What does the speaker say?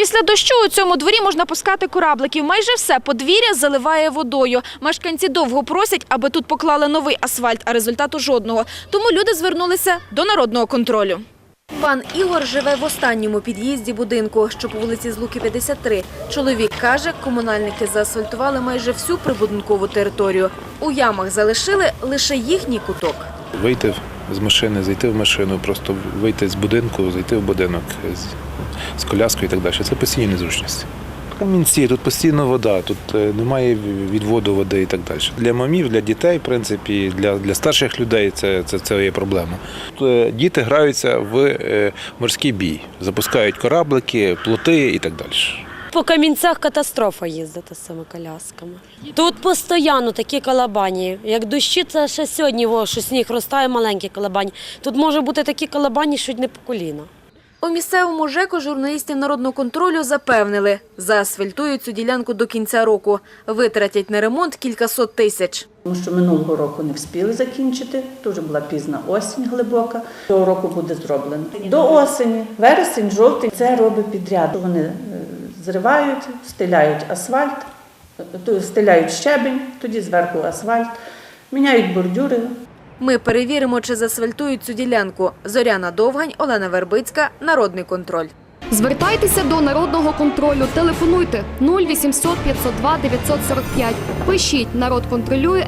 Після дощу у цьому дворі можна пускати корабликів. Майже все подвір'я заливає водою. Мешканці довго просять, аби тут поклали новий асфальт, а результату жодного. Тому люди звернулися до народного контролю. Пан Ігор живе в останньому під'їзді будинку, що по вулиці Злуки 53. Чоловік каже, комунальники заасфальтували майже всю прибудинкову територію. У ямах залишили лише їхній куток. Вийти з машини, зайти в машину, просто вийти з будинку, зайти в будинок з, з коляскою і так далі. Це постійні незручності. Камінці, тут постійно вода, тут е, немає відводу води і так далі. Для мамів, для дітей, в принципі, для, для старших людей це, це, це є проблема. Тут, е, Діти граються в е, морський бій, запускають кораблики, плоти і так далі. По камінцях катастрофа їздити з цими колясками. Тут постійно такі калабані. Як дощі, це ще сьогодні, о, що сніг розтає, маленькі калабані. Тут може бути такі калабані, що не по коліна. У місцевому ЖЕКу журналістів народного контролю запевнили, заасфальтують цю ділянку до кінця року. Витратять на ремонт кількасот тисяч. Тому що минулого року не встигли закінчити, дуже була пізна осінь глибока. Цього року буде зроблено. До осені, вересень, жовтень це робить підряд. Вони зривають, стиляють асфальт, то- стиляють щебень, тоді зверху асфальт, міняють бордюри, Ми перевіримо, чи заасфальтують цю ділянку. Зоряна Довгань, Олена Вербицька, Народний контроль. Звертайтеся до народного контролю. Телефонуйте 0800 502 945. Пишіть народ контролює.